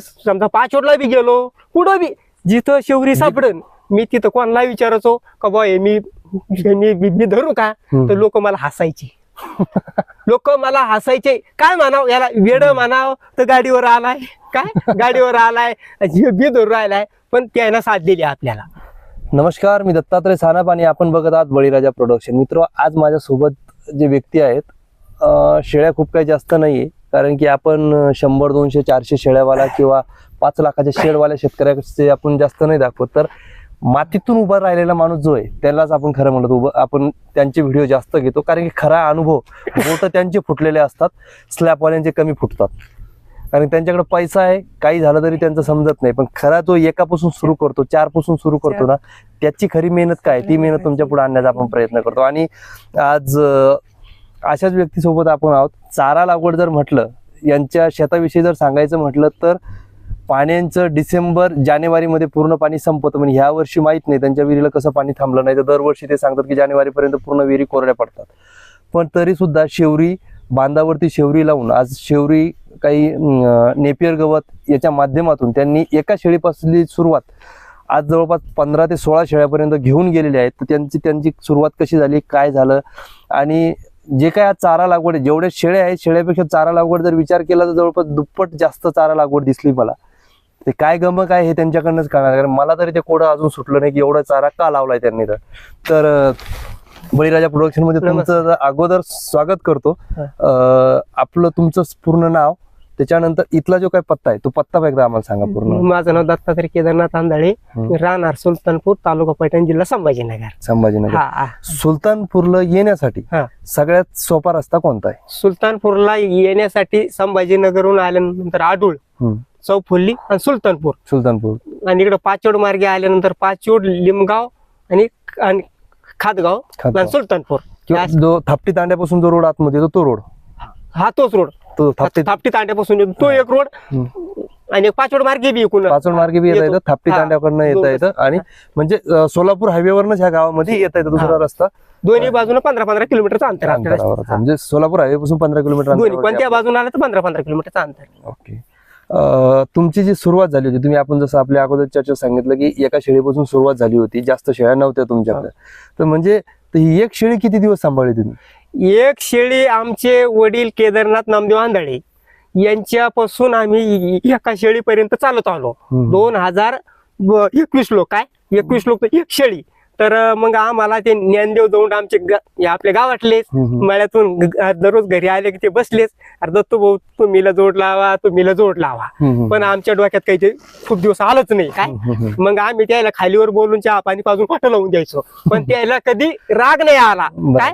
समजा पाचोडला बी गेलो कुठं बी? जिथं शेवरी सापडन मी तिथं कोणाला विचारायचो का बा हे मी मी मी- धरू का. तर लोक मला हसायचे. लोक मला हसायचे. काय म्हणाव याला वेड म्हणाव तर गाडीवर आलाय. काय? गाडीवर आलाय बी धरून राहिलाय. पण त्यानं साथ दिली आपल्याला. नमस्कार मी दत्तात्रय सानप आणि आपण बघत आहात बळीराजा प्रोडक्शन मित्र आज माझ्यासोबत जे व्यक्ती आहेत शेळ्या खूप काही जास्त नाहीये. कारण की आपण शंभर दोनशे चारशे शेळ्यावाला किंवा पाच लाखाच्या शेडवाल्या शेतकऱ्याचे आपण जास्त नाही दाखवत. तर मातीतून उभा राहिलेला माणूस जो आहे त्यालाच आपण खरं म्हणत उभं आपण त्यांचे व्हिडिओ जास्त घेतो. कारण की खरा अनुभव बोट त्यांचे फुटलेले असतात स्लॅपवाल्यांचे कमी फुटतात. कारण त्यांच्याकडे पैसा आहे काही झालं तरी त्यांचं समजत नाही. पण खरा तो एकापासून सुरू करतो चारपासून सुरू करतो ना त्याची खरी मेहनत काय? ती मेहनत तुमच्यापुढे आणण्याचा आपण प्रयत्न करतो. आणि आज अशाच व्यक्तीसोबत आपण आहोत. चारा लागवड जर म्हटलं यांच्या शेताविषयी जर सांगायचं म्हटलं तर पाण्याचं डिसेंबर जानेवारीमध्ये पूर्ण पाणी संपतं. म्हणजे ह्या वर्षी माहीत नाही त्यांच्या विहिरीला कसं पाणी थांबलं नाही तर दरवर्षी ते सांगतात की जानेवारीपर्यंत पूर्ण विहिरी कोरड्या पडतात. पण तरीसुद्धा शेवरी बांधावरती शेवरी लावून आज शेवरी काही नेपियर गवत याच्या माध्यमातून त्यांनी एका शेळीपासली सुरुवात आज जवळपास पंधरा ते सोळा शेळ्यापर्यंत घेऊन गेलेले आहेत तर त्यांची त्यांची सुरुवात कशी झाली काय झालं? आणि जे काय आज चारा लागवड आहे जेवढे शेळे आहेत शेळ्यापेक्षा चारा लागवड जर विचार केला तर जवळपास दुप्पट जास्त चारा लागवड दिसली मला. ते काय गम काय हे त्यांच्याकडनंच कळणार कारण मला तरी ते कोडं अजून सुटलं नाही की एवढा चारा का लावलाय त्यांनी तर. बळीराजा प्रोडक्शनमध्ये तुमचं अगोदर स्वागत करतो. आपलं तुमचं पूर्ण नाव त्याच्यानंतर इथला जो काय पत्ता आहे तो पत्ता एकदा आम्हाला सांगा पूर्ण. माझं नाव दत्तात्रय केदारनाथ आंधळे. राहणार सुलतानपूर तालुका पैठण जिल्हा संभाजीनगर. संभाजीनगर. सुलतानपूरला येण्यासाठी हा. सगळ्यात सोपा रस्ता कोणता आहे? सुलतानपूरला येण्यासाठी संभाजीनगरहून आल्यानंतर आडूळ. चौफुल्ली आणि सुलतानपूर. सुलतानपूर. आणि इकडे पाचोड मार्गे आल्यानंतर पाचोड लिमगाव आणि खातगाव. आणि सुलतानपूर. किंवा जो थापटी तांड्यापासून जो रोड आतमध्ये तो रोड. हा तोच रोड. तो थापटी थापटी तांड्यापासून येतो तो एक रोड. आणि एक पाचोड मार्गे बी एकूण पाचोड मार्गे बी येता येतो. थापटी. तांड्याकडनं येता येतं आणि म्हणजे सोलापूर हायवेवरनच ह्या गावामध्ये येता येतं दुसरा. रस्ता दोन्ही बाजूने पंधरा पंधरा किलोमीटरचं अंतर अंतरावर. म्हणजे सोलापूर हायवे पासून पंधरा किलोमीटर दोन्ही अंतरावरती कोणत्या बाजूने आलं तर पंधरा पंधरा किलोमीटरचं अंतर. ओके तुमची जी सुरुवात झाली होती तुम्ही आपण जसं आपल्या अगोदर चर्चा सांगितलं की एका शेळीपासून सुरुवात झाली होती जास्त शेळ्या नव्हत्या तुमच्याकडे तर म्हणजे तर ही एक शेळी किती दिवस सांभाळली तुम्ही? एक शेळी आमचे वडील केदारनाथ नामदेव आंधळे यांच्यापासून आम्ही एका शेळीपर्यंत चालत आलो. दोन हजार एकवीस लोक काय एकवीस लोक एक शेळी. तर मग आम्हाला ते ज्ञानदेव दौंड आमचे ग- हे आपल्या गावातलेच. मळ्यातून ग- दररोज घरी आले की ते बसलेच. अरे दत्तू भाऊ तुम्हीला जोड लावा तुम्हीला जोड लावा. पण आमच्या डोक्यात काही ते खूप दिवस आलंच नाही. काय. मग आम्ही त्याला खालीवर बोलून चहा पाणी पाजून पाठ लावून द्यायचो. पण त्याला कधी राग नाही आला. काय.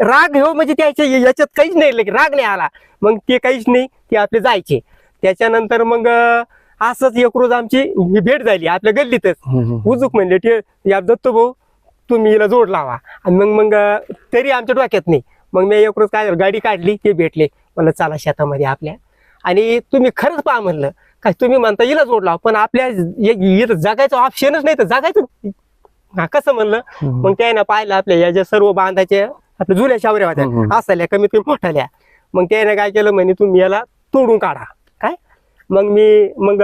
राग हो म्हणजे त्याच्या याच्यात काहीच नाही लगे राग नाही आला. मग ते काहीच नाही ते आपले जायचे. त्याच्यानंतर मग अं, असंच एक रोज आमची ही भेट झाली आपल्या गल्लीतच. उजूक म्हणले ते या दत्त भाऊ तुम्ही हिला जोड लावा. आणि मग मग तरी आमच्या डोक्यात नाही. मग मी एक रोज काय गाडी काढली ते भेटले. म्हणलं चला शेतामध्ये आपल्या. आणि तुम्ही खरंच पहा म्हणलं काय तुम्ही म्हणता हिला जोड लावा पण आपल्या जगायचं ऑप्शनच नाही तर जगायचं हा कसं म्हणलं. मग त्यानं पाहिलं आपल्या या ज्या सर्व बांधाचे आपल्या जुन्या शावऱ्या होत्या. असल्या कमीत कमी मोठ्याल्या. मग त्यानं काय केलं म्हणे तुम्ही याला तोडून काढा. काय? मग मी मग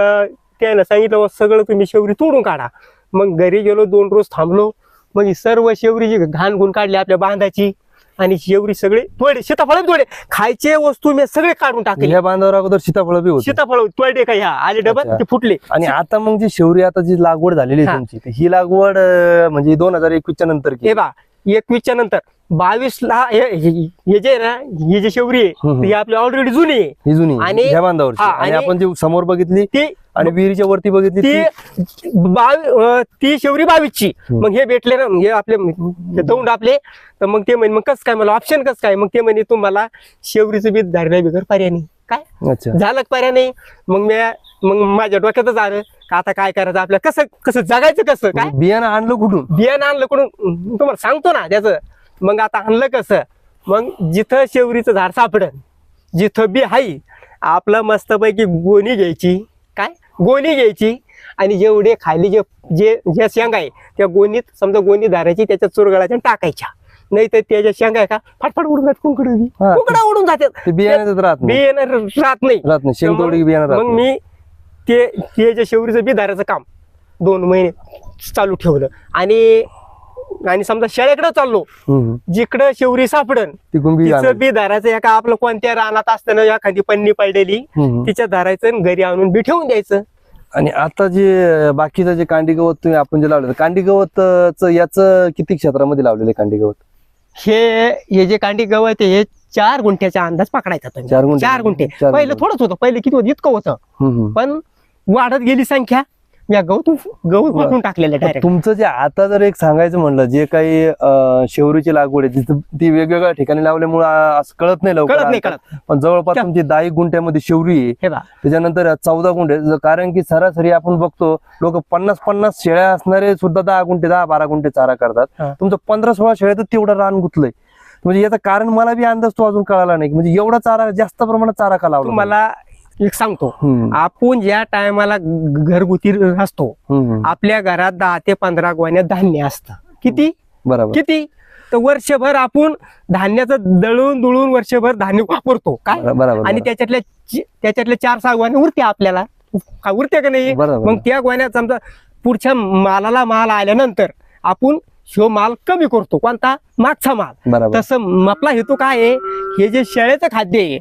त्यानं सांगितलं "वा, सगळं तुम्ही शेवरी तोडून काढा. मग घरी गेलो दोन रोज थांबलो. मग ही सर्व शेवरीची घाण गुण काढली आपल्या बांधाची आणि शेवरी सगळे तोडे सीताफळ तोडे खायचे वस्तू मी सगळे काढून टाकले या बांधावर अगोदर सीताफळ बी होते सीताफळ तोडे का ह्या आले डबल. ते फुटले आणि आता मग जी शेवरी आता जी लागवड झालेली आहे. तुमची ही लागवड म्हणजे दोन हजार एकवीसच्या नंतर हे. बा एकवीसच्या नंतर बावीस ला हे जे ना ही जी शेवरी आहे. ती आपली ऑलरेडी जुनी आहे जुनी आणि- आपण जी समोर बघितली ती आणि विहिरीच्या वरती बघितली ती बावी ती शेवरी बावीसची. मग हे भेटले ना हे आपले हे दौंड आपले. तर मग ते म्हणे मग कसं काय मला ऑप्शन कसं काय? मग ते म्हणे तुम्हाला शेवरीचं बीज धारण्या बिगर पर्याय नाही. काय? अच्छा. झालं पर्याय नाही? मग मी मग माझ्या डोक्यातच आलं. का आता काय करायचं? आपल्या कसं कसं जगायचं कसं? काय? बियाणं आणलं कुठून? बियाणं आणलं कडून तुम्हाला सांगतो ना त्याचं. मग आता आणलं कसं? मग जिथं शेवरीचं झाड सापडन जिथं बी हाई आपलं मस्तपैकी गोणी घ्यायची. गोणी घ्यायची आणि जेवढे खाली जे जे ज्या शेंगा आहे त्या गोणीत समजा गोणी धारायची त्याच्या चुरगळाच्या टाकायच्या नाही तर त्याच्या शेंगा आहे का फटफट उडून जात कुंकड हा. कुंकडा उडून जातात ते बियाण्यातच राहत नाही बियाणं राहत नाही राहत नाही बियाणं राहत मग नाही. मी ते ते जे शेवरीचं बिधाराचं काम दोन महिने चालू ठेवलं आणि आणि समजा शेळ्याकडे चाललो हम्म. जिकडं शेवरी सापडन बी तिचं. बी धरायचं एका आपलं कोणत्या रानात असताना एखादी पन्नी पडलेली हम्म. तिच्या धरायचं आणि घरी आणून बी ठेवून द्यायचं आणि आता जे बाकीचं जे कांडी गवत तुम्ही आपण जे लावलं कांडी गवत याच किती क्षेत्रामध्ये लावलेले कांडी गवत हे हे जे कांडी गवत आहे हे चार गुंठ्याचा अंदाज पकडायचा तुम्ही. चार गुंठे. पहिलं. थोडंच होतं पहिले किती होतं इतकं होतं. पण वाढत गेली संख्या या गवत गवत बरं. उठून टाकलेलं डायरेक्ट तुमचं जे आता जर एक सांगायचं म्हणलं जे काही अं, शेवरीची लागवड आहे तिथं ती वेगवेगळ्या ठिकाणी लावल्यामुळे आ- असं कळत नाही लवकर कळत नाही अंतर. कळत. पण जवळपास त्या- तुमची दहा एक गुंठ्यामध्ये शेवरी आहे. हे बा. त्याच्यानंतर चौदा गुंठे ज- कारण की सरासरी आपण बघतो लोक पन्नास पन्नास शेळ्या असणारे सुद्धा दहा गुंठे दहा बारा गुंठे चारा हा. करतात तुमचं पंधरा सोळा शेळ्या तर तेवढं रान गुतलंय. म्हणजे याचं कारण मला बी अंदाज तो अजून कळाला नाही. म्हणजे एवढा चारा जास्त प्रमाणात चारा का लावला तुम्हाला एक सांगतो. आपण ज्या टायमाला घरगुती असतो. आपल्या घरात दहा ते पंधरा गोण्या धान्य असतं. किती? बरोबर. किती? तर वर्षभर आपण धान्याचं दळून दुळून वर्षभर धान्य वापरतो. काय. आणि त्याच्यातल्या त्याच्यातल्या चार सहा गोण्या उरते आपल्याला. का उरते का नाही. मग त्या गोण्या समजा पुढच्या मालाला माल आल्यानंतर आपण शो माल कमी करतो. कोणता? मागचा माल. तसं आपला हेतू काय आहे? हे जे शेळ्याचं खाद्य आहे.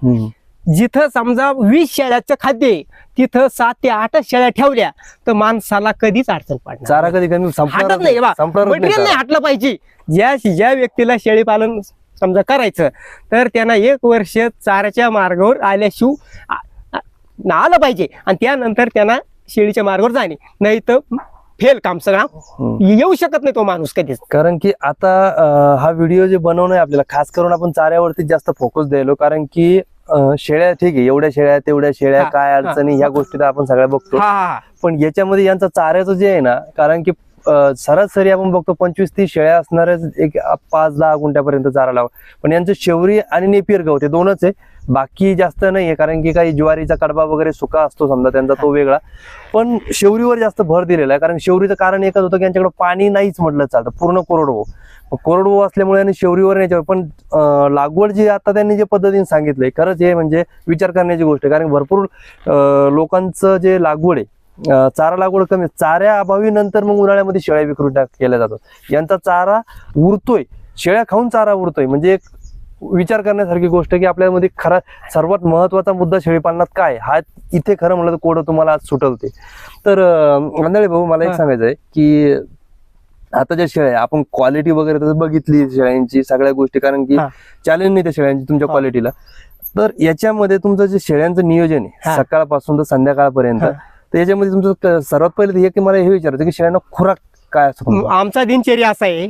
जिथं समजा वीस शेळ्याचं खाद्य तिथं सात ते आठच शेळ्या ठेवल्या तर माणसाला कधीच अडचण पडणार चारा कधी कमी संपणार हटत नाही बा. मटेरियल नाही हटलं पाहिजे. ज्या ज्या व्यक्तीला शेळी पालन समजा करायचं तर त्यांना एक वर्ष चाऱ्याच्या मार्गावर आल्याशिव आ- आ- आलं पाहिजे. आणि त्यानंतर त्यांना शेळीच्या मार्गावर जाणे. नाही तर फेल काम सगळा. येऊ शकत नाही तो माणूस कधीच. कारण की आता अं, हा व्हिडिओ जे बनवणं आहे आपल्याला खास करून आपण चाऱ्यावरती जास्त फोकस द्यायलो. कारण की शेळ्या ठीक आहे एवढ्या शेळ्या तेवढ्या शेळ्या काय. अडचणी ह्या गोष्टी तर आपण सगळ्या बघतो. पण याच्यामध्ये यांचं चाऱ्याचं जे आहे ना कारण की सरासरी आपण बघतो पंचवीस तीस शेळ्या असणाऱ्याच एक पाच दहा गुंठ्यापर्यंत चारा लावा. पण यांचं शेवरी आणि नेपियर गवत हे दोनच आहे. बाकी जास्त नाही आहे कारण की काही ज्वारीचा कडबा वगैरे सुका असतो समजा त्यांचा तो वेगळा. पण शेवरीवर जास्त भर दिलेला आहे कारण शेवरीचं कारण एकच होतं की यांच्याकडे पाणी नाहीच म्हटलं चालतं पूर्ण कोरडवो कोरडवो असल्यामुळे आणि शेवरीवर याच्यावर. पण लागवड जी आता त्यांनी जे पद्धतीने सांगितलंय खरंच हे म्हणजे विचार करण्याची गोष्ट आहे. कारण भरपूर लोकांचं जे लागवड आहे चारा लागवड कमी चाऱ्या अभावी नंतर मग उन्हाळ्यामध्ये शेळ्या विक्री टाक केल्या जातात. यांचा चारा उरतोय. शेळ्या खाऊन चारा उरतोय. म्हणजे एक विचार करण्यासारखी गोष्ट की आपल्यामध्ये खरा सर्वात महत्त्वाचा मुद्दा शेळीपालनात काय हा इथे खरं म्हणलं तर कोडं तुम्हाला आज सुटवते तर आंधळे भाऊ मला एक. सांगायचं आहे की आता ज्या शेळ्या आपण क्वालिटी वगैरे बघितली शेळ्यांची सगळ्या गोष्टी कारण की. चॅलेंज नाही त्या शेळ्यांची तुमच्या. क्वालिटीला तर याच्यामध्ये तुमचं जे शेळ्यांचं नियोजन आहे. सकाळपासून तर संध्याकाळपर्यंत. तर याच्यामध्ये तुमचं सर्वात पहिले हे की मला हे विचारायचं की शेळ्यांना खुराक काय असतो? आमचा दिनचर्या असा आहे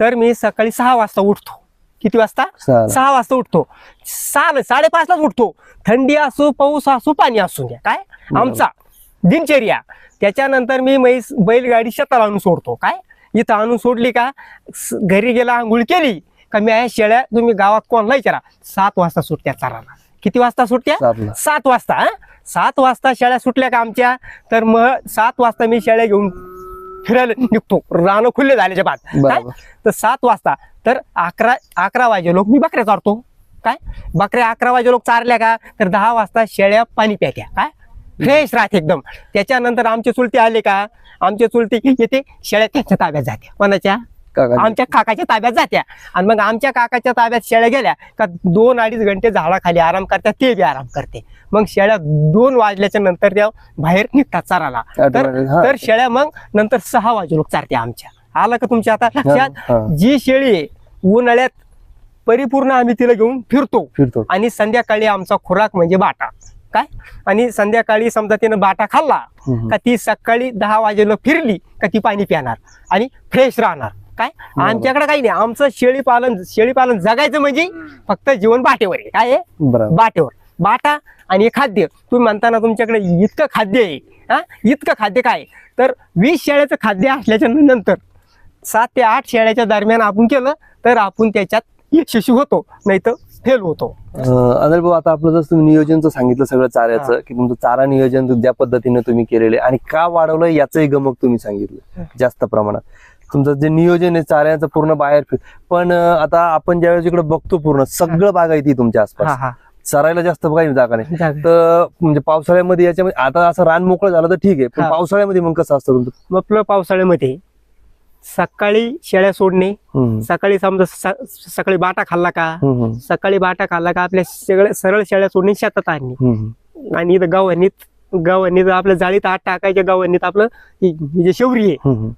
तर मी सकाळी सहा वाजता उठतो किती वाजता. सहा वाजता उठतो सहा साडेपाचलाच उठतो थंडी असो पाऊस असो पाणी असू द्या काय आमचा दिनचर्या त्याच्यानंतर मी म्हैस बैलगाडी शेताला आणून सोडतो काय इथं आणून सोडली का? घरी गेला आंघोळ केली का? मी आहे शेळ्या तुम्ही गावात कोणला विचारा सात वाजता सुटत्या चाराला. किती वाजता सुटत्या. सात वाजता? सात वाजता शेळ्या सुटल्या का आमच्या? तर मग सात वाजता मी शेळ्या घेऊन फिरायला निघतो. रानं खुल्ले झाल्याच्या बाद. तर सात वाजता तर अकरा अकरा वाजे लोक मी बकऱ्या चारतो. काय? बकऱ्या अकरा वाजे लोक चारल्या का? तर दहा वाजता शेळ्या पाणी प्यात्या काय? फ्रेश राहते एकदम. त्याच्यानंतर आमचे चुलते आले का? आमचे चुलते येते शेळ्या त्यांच्या ताब्यात जात्या कोणाच्या? आमच्या काकाच्या ताब्यात जात्या. आणि मग आमच्या काकाच्या ताब्यात शेळ्या गेल्या का दोन अडीच घंटे झाडाखाली आराम करतात ते बी आराम करते. मग शेळ्या दोन वाजल्याच्या नंतर त्या बाहेर निघतात चाराला. तर शेळ्या मग नंतर सहा वाजे लोक चारते आमच्या. आलं का तुमच्या आता. लक्षात? जी शेळी उन्हाळ्यात परिपूर्ण आम्ही तिला घेऊन फिरतो. फिरतो. आणि संध्याकाळी आमचा खुराक म्हणजे बाटा. काय? आणि संध्याकाळी समजा तिनं बाटा खाल्ला. का ती सकाळी दहा वाजेला फिरली का ती पाणी पिणार आणि फ्रेश राहणार काय? आमच्याकडे काही नाही. आमचं शेळीपालन शेळीपालन जगायचं म्हणजे फक्त जीवन बाटेवर आहे. काय बाटेवर. बाटा आणि हे खाद्य. तुम्ही म्हणताना तुमच्याकडे इतकं खाद्य आहे. हा? इतकं खाद्य काय? तर वीस शेळ्याचं खाद्य असल्याच्या नंतर सात ते आठ शेळ्याच्या दरम्यान आपण केलं तर आपण त्याच्यात यशस्वी होतो. नाही तर फेल होतो. अनिल भाऊ आता आपलं जसं तुम्ही नियोजनचं सांगितलं सगळं चाऱ्याचं की तुमचं चारा नियोजन ज्या पद्धतीने तुम्ही केलेले आणि का वाढवलं याचंही गमक तुम्ही सांगितलं जास्त प्रमाणात. तुमचं जे नियोजन आहे चाऱ्याचं पूर्ण बाहेर पण आता आपण ज्यावेळेस इकडे बघतो पूर्ण सगळं बागायती तुमच्या आसपास. चरायला जास्त काही जागा नाही. तर म्हणजे पावसाळ्यामध्ये याच्यामध्ये आता असं रान मोकळं झालं तर ठीक आहे पण. पावसाळ्यामध्ये मग कसं असतं तुमचं? मग आपलं पावसाळ्यामध्ये सकाळी शेळ्या सोडणे सकाळी समजा सकाळी बाटा खाल्ला का? सकाळी बाटा खाल्ला का? आपल्या सगळ्या सरळ शेळ्या सोडणे शेतात आणणे. आणि इथं गव्हाणीत गव्हाणीत आपल्या जाळीत आत टाकायच्या गव्हाणीत आपलं ही ही जी शेवरी आहे.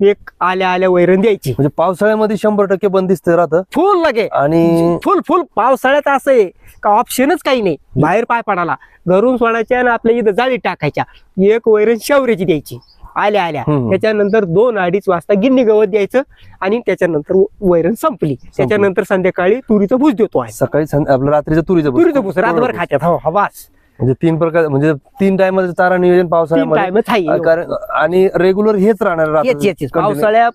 एक आल्या आल्या वैरण द्यायची. म्हणजे पावसाळ्यामध्ये शंभर टक्के बंदिस्त राहतं. फुल लगे. आणि फुल फुल. पावसाळ्यात असं आहे का ऑप्शनच काही नाही. बाहेर पाय पडाला घरून सोडायच्या आणि आपल्या इथं जाळीत टाकायच्या. एक वैरण शेवऱ्याची द्यायची. आल्या आल्या. त्याच्यानंतर दोन अडीच वाजता गिन्नी गवत द्यायचं आणि त्याच्यानंतर वैरण संपली. त्याच्यानंतर संध्याकाळी तुरीचं भूस देतो आहे सकाळी आपलं रात्रीचं तुरीचं. तुरीचं भूस. रातभर खात्यात. हो हो बस. म्हणजे तीन प्रकार म्हणजे तीन टायमाचं चारा नियोजन पावसाळ्यामध्ये. कारण आणि रेग्युलर हेच राहणार. पावसाळ्या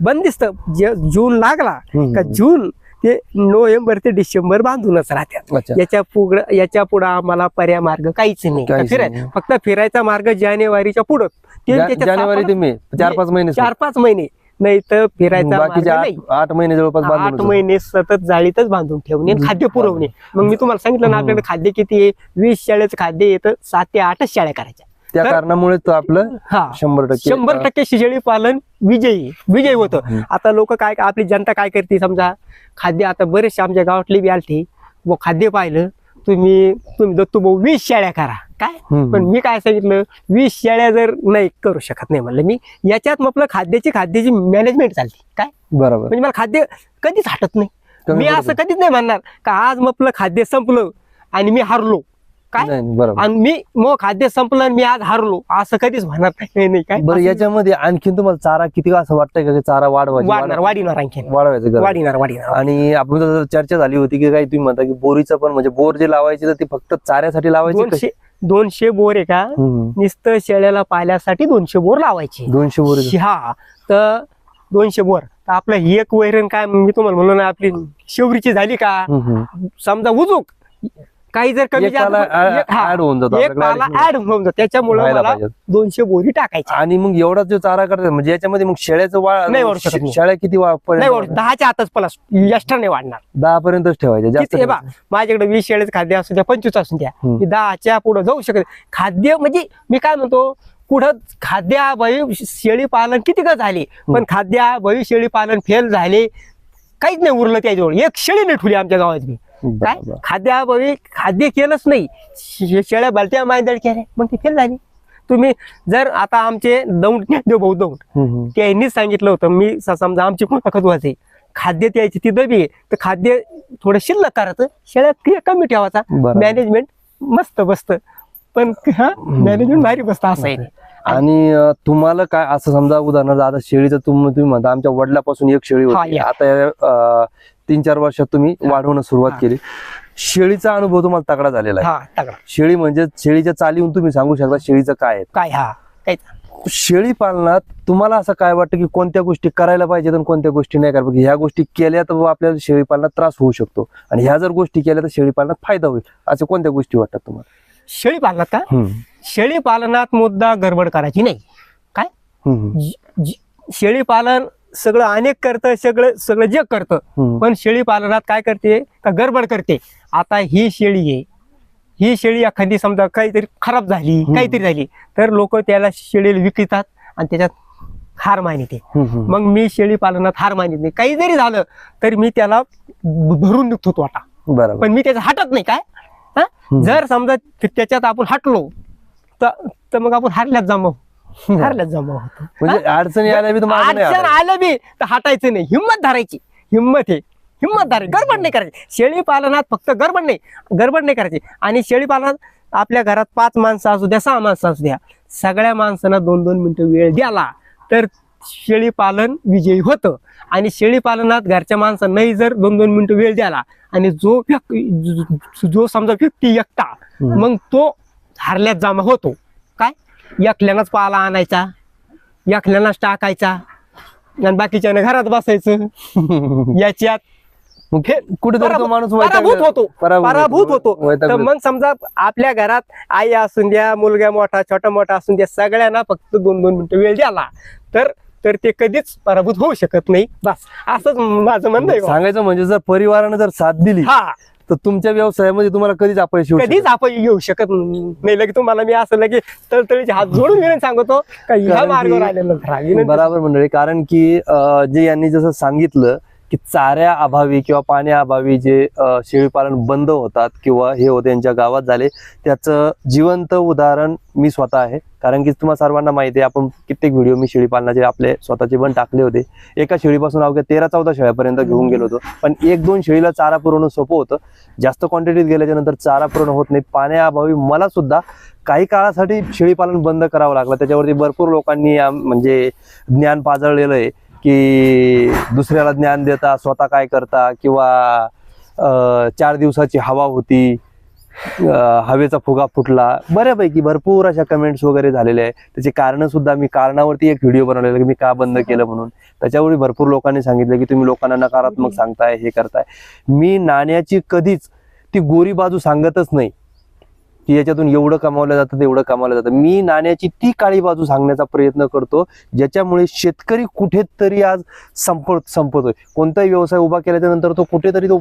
बंदिस्त जे- जून लागला. का जून ते नोव्हेंबर ते डिसेंबर बांधूनच राहतात. याच्या पुढं याच्या पुढं आम्हाला पर्याय मार्ग काहीच नाही. फिराय. फक्त फिरायचा मार्ग जानेवारीच्या पुढं. जानेवारी ते मे चार पाच महिने चार पाच महिने. नाही तर फिरायचा आठ महिने जवळपास आठ. महिने सतत जाळीतच बांधून ठेवणे आणि खाद्य पुरवणे. मग मी तुम्हाला सांगितलं ना. आपल्याकडे खाद्य किती आहे? वीस शाळेचं खाद्य येतं सात ते आठच शाळ्या करायच्या. त्या कारणामुळे तो आपलं हा. शंभर टक्के शंभर टक्के शेळी पालन विजयी विजयी होतं. आता लोक काय आपली जनता काय करते समजा? खाद्य आता बरेचसे आमच्या गावातले बी आलते. व खाद्य पाहिलं तुम्ही तुम्ही दत्तू भाऊ वीस शेळ्या करा. काय. पण मी काय सांगितलं? वीस शेळ्या जर नाही करू शकत नाही म्हणलं मी याच्यात आपलं खाद्याची खाद्याची मॅनेजमेंट चालते. काय? बरोबर. म्हणजे मला खाद्य कधीच हटत नाही. मी असं कधीच नाही म्हणणार का आज आपलं खाद्य संपलं आणि मी हारलो. काय? आणि मी मग खाद्य संपलं आणि मी आज हारलो. असं कधीच म्हणणार नाही. नाही काय? बरं याच्यामध्ये आणखीन तुम्हाला चारा किती असं वाटतंय का चारा वाढवायची? वाढणार वाढीणार आणखीन. वाढवायचं? वाढीणार वाढीणार. आणि आपण चर्चा झाली होती की काही तुम्ही म्हणता की बोरीचं पण म्हणजे बोर जे लावायचे तर ते फक्त चाऱ्यासाठी लावायचे? दोनशे बोर आहे का. नुसतं शेळ्याला पाल्यासाठी दोनशे बोर लावायचे. दोनशे बोरी. हा तर दोनशे बोर. तर आपलं ही एक वैरण काय मी तुम्हाला म्हणलो ना आपली शेवरीची झाली का? समजा उजूक. काही जर कमी एक जास्त- हा, ऍड होऊन जातो एक आपल्याकडे पाला direct. ऍड होऊन जातो त्याच्यामुळे व्हायला मला पाहिजे. दोनशे बोरी टाकायच्या आणि मग एवढा जो चारा करतात म्हणजे याच्यामध्ये मग शेळ्याचं वाढ नाही वाढू शकत नाही. शेळ्या किती वा- पर्यंत नाही वाढ? दहाच्या आतच प्लस एक्स्ट्रा नाही वाढणार दहा पर्यंतच ठेवायचे जास्त किती हे बा. माझ्याकडे वीस शेळीचं खाद्य असू द्या पंचवीस असू द्या हम्म. मी दहाच्या पुढे जाऊ शकत खाद्य म्हणजे मी काय म्हणतो कुठं खाद्याभावी शेळी पालन किती का झाले पण खाद्याभावी शेळी पालन फेल झाले काहीच नाही उरलं त्याच्यावर एक शेळी नाही ठुली आमच्या गावात मी काय. खाद्याभावी खाद्य केलंच नाही. शेळ्या बलत्या मायदळ केल्या. मग ती फेल झाली. तुम्ही जर आता आमचे दौंड देव भाऊ दौंड. त्यांनीच सांगितलं होतं. मी समजा आमची मुलाखत वाचे खाद्य द्यायची ती दबी आहे. तर खाद्य थोडं शिल्लक करायचं. शेळ्यात क्रिया कमी ठेवायचा. मॅनेजमेंट मस्त बसतं. पण हा मॅनेजमेंट भारी बसतं असं आहे. आणि तुम्हाला काय असं समजा उदाहरणार्थ आता शेळीचं तुम तुम्ही म्हणता आमच्या वडिलापासून एक शेळी होती. आता तीन चार वर्षात तुम्ही वाढवणं सुरुवात. केली. शेळीचा अनुभव तुम्हाला तगडा झालेला आहे. हा शेळी म्हणजे शेळीच्या चालीहून तुम्ही सांगू शकता शेळीचं काय काय हा. काय? शेळी पालनात तुम्हाला असं काय वाटतं की कोणत्या गोष्टी करायला पाहिजेत आणि कोणत्या गोष्टी नाही करायला पाहिजे ह्या गोष्टी केल्या तर आपल्याला शेळी पालनात त्रास होऊ शकतो. आणि ह्या जर गोष्टी केल्या तर शेळी पालनात फायदा होईल. अशा कोणत्या गोष्टी वाटतात तुम्हाला? शेळी पालनात का? शेळी पालनात मुद्दा गडबड करायची नाही. काय? शेळी पालन सगळं अनेक करतं सगळं सगळं जग करतं. पण शेळी पालनात काय करते? का गडबड करते. आता ही शेळी आहे. ही शेळी एखादी समजा काहीतरी खराब झाली काहीतरी झाली तर लोक त्याला शेळीला विकतात आणि त्याच्यात हार मानिते. मग मी शेळी पालनात हार मानित नाही. काही जरी झालं तर मी त्याला भरून निघतो तो वाटा बरोबर. पण मी त्याचा हटत नाही. काय. जर समजा त्याच्यात आपण हटलो तर तर मग आपण हारल्यात जमा हारल्यात जमा होतो. म्हणजे अडचणी आल्या बी तर मागं नाही अडचण आलं. आलं बी तर हटायचं नाही. हिंमत धरायची. हिंमत आहे. हिंमत धरायची. गडबड नाही करायची. शेळी पालनात फक्त गडबड नाही. गडबड नाही करायची. आणि शेळी पालनात आपल्या घरात पाच माणसं असू द्या सहा माणसं असू द्या. सगळ्या माणसांना दोन दोन मिनिटं वेळ द्याला. तर शेळी पालन विजयी होतं. आणि शेळी पालनात घरच्या माणसांनाही जर दोन दोन मिनिटं वेळ द्याला आणि जो व्यक्- जो- समजा व्यक्ती एकटा हम्म. मग तो हारल्यात जमा होतो. एकल्यानंच पाला आणायचा एकल्यानंच टाकायचा आणि बाकीच्यानं घरात बसायचं. याच्यात कुठेतरी माणूस पराभूत होतो. पराभूत होतो. तर मग समजा आपल्या घरात आई असून द्या मुलगा मोठा छोटा मोठा असून द्या सगळ्यांना फक्त दोन दोन मिनिटं वेळ द्याला. तर तर ते कधीच पराभूत होऊ शकत नाही. बस. असंच माझं म्हणणं. सांगायचं म्हणजे जर परिवारानं जर साथ दिली हा. तर तुमच्या व्यवसायामध्ये तुम्हाला कधीच अपयश येऊ कधीच आपण येऊ शकत नाही लगे तुम्हाला मी असं लगे तळतळीचे हात जोडून विनंती सांगतो का ह्या मार्गावर. विनंती बराबर मंडळी कारण की जे यांनी जसं सांगितलं की चाऱ्या अभावी किंवा पाण्याअभावी जे शेळीपालन बंद होतात किंवा हे होते यांच्या गावात झाले त्याचं जिवंत उदाहरण मी स्वतः आहे. कारण की तुम्हाला सर्वांना माहिती आहे आपण कित्येक व्हिडिओ मी शेळीपालनाचे आपले स्वतःचे पण टाकले होते. एका शेळीपासून अवघ्या तेरा चौदा शेळ्यापर्यंत घेऊन गेलो होतो. पण एक दोन शेळीला चारा पुरवणं सोपं होतं. जास्त क्वांटिटीत गेल्याच्यानंतर चारा पुरवणं होत नाही. पाण्याअभावी मला सुद्धा काही काळासाठी शेळीपालन बंद करावं लागलं. त्याच्यावरती भरपूर लोकांनी म्हणजे ज्ञान पाजळलेलं आहे. की दुसऱ्याला ज्ञान देता स्वतः काय करता किंवा चार दिवसाची हवा होती हवेचा फुगा फुटला बऱ्यापैकी भरपूर अशा कमेंट्स वगैरे झालेले आहे त्याची कारण सुद्धा मी कारणावरती एक व्हिडिओ बनवलेला की मी का बंद केलं म्हणून. त्याच्यावरही भरपूर लोकांनी सांगितलं की तुम्ही लोकांना नकारात्मक सांगताय हे करताय. मी नाण्याची कधीच ती गोरी बाजू सांगतच नाही. की याच्यातून एवढं कमावलं जातं तेवढं कमावलं जातं. मी नाण्याची ती काळी बाजू सांगण्याचा प्रयत्न करतो ज्याच्यामुळे शेतकरी कुठेतरी आज संपत संपतोय. कोणताही व्यवसाय उभा केल्याच्यानंतर तो कुठेतरी तो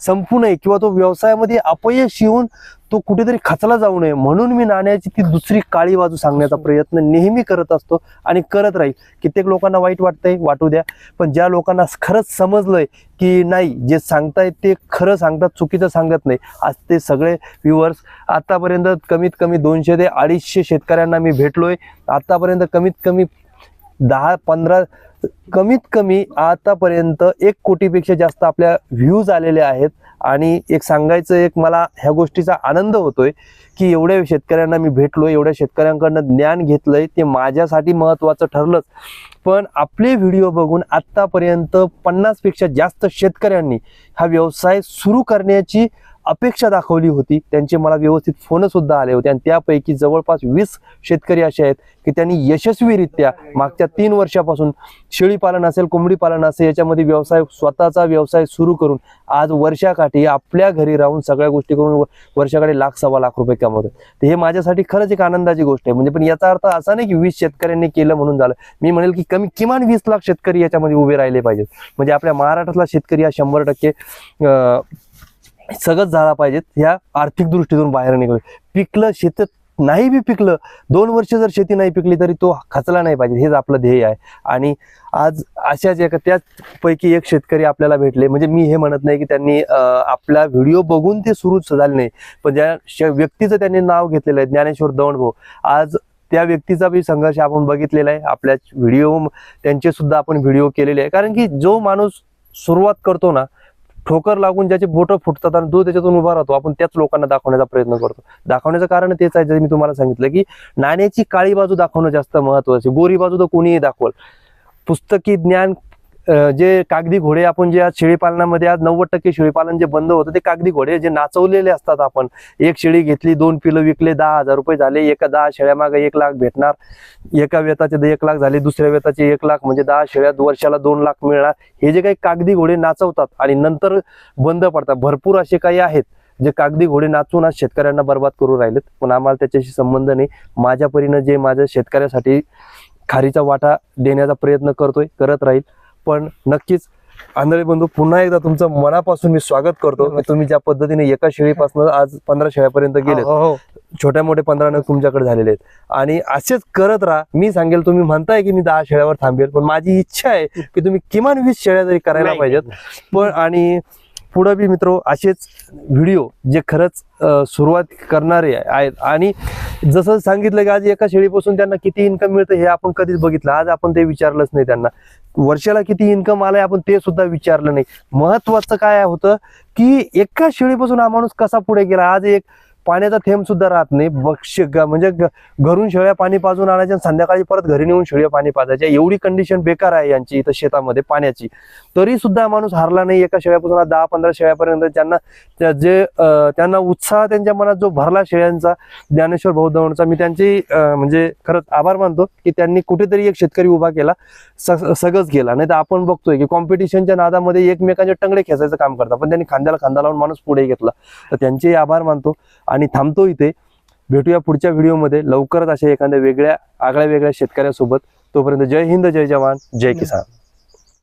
संपू नये किंवा तो व्यवसायामध्ये अपयश येऊन तो कुठेतरी खचला जाऊ नये म्हणून मी नाण्याची ती दुसरी काळी बाजू सांगण्याचा प्रयत्न नेहमी करत असतो आणि करत राहील. कित्येक लोकांना वाईट वाटतंय वाटू द्या. पण ज्या लोकांना खरंच समजलंय की नाही जे सांगतायत ते खरं सांगतात चुकीचं सांगत नाही आज ते सगळे व्ह्युअर्स आतापर्यंत कमीत कमी दोनशे ते अडीचशे शेतकऱ्यांना मी भेटलोय. आतापर्यंत कमीत कमी दहा पंधरा कमीत कमी आतापर्यंत एक कोटीपेक्षा जास्त आपल्या व्ह्यूज आलेले आहेत. आणि एक सांगायचं एक मला ह्या गोष्टीचा आनंद होतोय की एवढ्या शेतकऱ्यांना मी भेटलो एवढ्या शेतकऱ्यांकडनं ज्ञान घेतलंय ते माझ्यासाठी महत्त्वाचं ठरलंच. पण आपले व्हिडिओ बघून आत्तापर्यंत पन्नासपेक्षा जास्त शेतकऱ्यांनी हा व्यवसाय सुरू करण्याची अपेक्षा दाखवली होती. त्यांचे मला व्यवस्थित फोन सुद्धा आले होते. आणि त्यापैकी जवळपास वीस शेतकरी असे आहेत की त्यांनी यशस्वीरित्या मागच्या तीन वर्षापासून शेळी पालन असेल कोंबडी पालन असेल याच्यामध्ये व्यवसाय स्वतःचा व्यवसाय सुरू करून आज वर्षाकाठी आपल्या घरी राहून सगळ्या गोष्टी करून वर्षाकडे लाख सव्वा लाख रुपये कमवतात तर हे माझ्यासाठी खरंच एक आनंदाची गोष्ट आहे. म्हणजे पण याचा अर्थ असा नाही की वीस शेतकऱ्यांनी केलं म्हणून झालं. मी म्हणेल की कमी किमान वीस लाख शेतकरी याच्यामध्ये उभे राहिले पाहिजेत. म्हणजे आपल्या महाराष्ट्रातला शेतकरी हा शंभर टक्के सगळंच झाला पाहिजेत ह्या आर्थिक दृष्टीतून बाहेर निघलं पिकलं शेतात नाही बी पिकलं दोन वर्ष जर शेती नाही पिकली तरी तो खचला नाही पाहिजे. हेच आपलं ध्येय आहे. आणि आज अशाच एका त्याचपैकी एक शेतकरी आपल्याला भेटले. म्हणजे मी हे म्हणत नाही की त्यांनी आपला व्हिडिओ बघून ते सुरूच झाले नाही. पण ज्या श- व्यक्तीचं त्यांनी नाव घेतलेलं आहे ज्ञानेश्वर दौंडभाऊ आज त्या व्यक्तीचा बी संघर्ष आपण बघितलेला आहे. आपल्या व्हिडिओ त्यांचे सुद्धा आपण व्हिडिओ केलेले आहे. कारण की जो माणूस सुरुवात करतो ना ठोकर लागून ज्याचे बोटं फुटतात आणि तो त्याच्यातून उभा राहतो. आपण त्याच लोकांना दाखवण्याचा प्रयत्न करतो. दाखवण्याचं कारण तेच आहे जे मी तुम्हाला सांगितलं की नाण्याची काळी बाजू दाखवणं जास्त महत्वाची गोरी बाजू तर कोणीही दाखवल. पुस्तकी ज्ञान जे कागदी घोडे आपण जे आज शेळीपालनामध्ये आज नव्वद टक्के शेळीपालन जे बंद होतं ते कागदी घोडे जे नाचवलेले असतात आपण. एक शेळी घेतली दोन पिलं विकले दहा हजार रुपये झाले एका दहा शेळ्यामागे एक लाख भेटणार एका वेताचे द- एक लाख झाले दुसऱ्या वेताचे एक लाख म्हणजे दहा शेळ्यात वर्षाला दोन लाख मिळणार. हे जे काही कागदी घोडे नाचवतात आणि नंतर बंद पडतात भरपूर असे काही आहेत जे कागदी घोडे नाचून आज शेतकऱ्यांना बर्बाद करू राहिलेत. पण आम्हाला त्याच्याशी संबंध नाही. माझ्या परीनं जे माझ्या शेतकऱ्यासाठी खारीचा वाटा देण्याचा प्रयत्न करतोय करत राहील. पण नक्कीच आंधळे बंधू पुन्हा एकदा तुमचं मनापासून मी स्वागत करतो की तुम्ही ज्या पद्धतीने एका शेळीपासून आज पंधरा शेळ्यापर्यंत गेले हो, हो. छोट्या मोठे पंधरा नग तुमच्याकडे झालेले आहेत. आणि असेच करत राहा. मी सांगेल तुम्ही म्हणताय की मी दहा शेळ्यावर थांबेल पण माझी इच्छा आहे की तुम्ही किमान वीस शेळ्या तरी करायला पाहिजेत. पण आणि पुढं बी मित्र असेच व्हिडिओ जे खरंच सुरुवात करणारे आहेत. आणि जसं सांगितलं की आज एका शेळीपासून त्यांना किती इन्कम मिळतं हे आपण कधीच बघितलं. आज आपण ते विचारलंच नाही त्यांना. वर्षाला किती इन्कम आलाय आपण ते सुद्धा विचारलं नाही. महत्वाचं काय होतं की एका शेळीपासून हा माणूस कसा पुढे गेला? आज एक पाण्याचा थेंब सुद्धा राहत नाही. बक्ष ग- म्हणजे घरून शेळ्या पाणी पाजून आणायच्या आणि संध्याकाळी परत घरी नेऊन शेळ्या पाणी पाजायच्या. एवढी कंडिशन बेकार आहे यांची इथं शेतामध्ये पाण्याची. तरी सुद्धा माणूस हारला नाही. एका शेळ्यापासून दहा पंधरा शेळ्यापर्यंत त्यांना जे त्यांना उत्साह त्यांच्या मनात जो भरला शेळ्यांचा ज्ञानेश्वर बौद्धवणचा मी त्यांची म्हणजे खरंच आभार मानतो की त्यांनी कुठेतरी एक शेतकरी उभा केला स- सगळंच केला. नाही तर आपण बघतोय की कॉम्पिटिशनच्या नादामध्ये एकमेकांचे टंगडे खेचायचं काम करतात. पण त्यांनी खांद्याला खांदा लावून माणूस पुढे घेतला. तर त्यांचेही आभार मानतो. आणि थांबतो इथे. भेटूया पुढच्या व्हिडिओमध्ये. लवकरच अशा एखाद्या वेगळ्या आगळ्या वेगळ्या शेतकऱ्यासोबत. तोपर्यंत जय हिंद जय जवान जय किसान.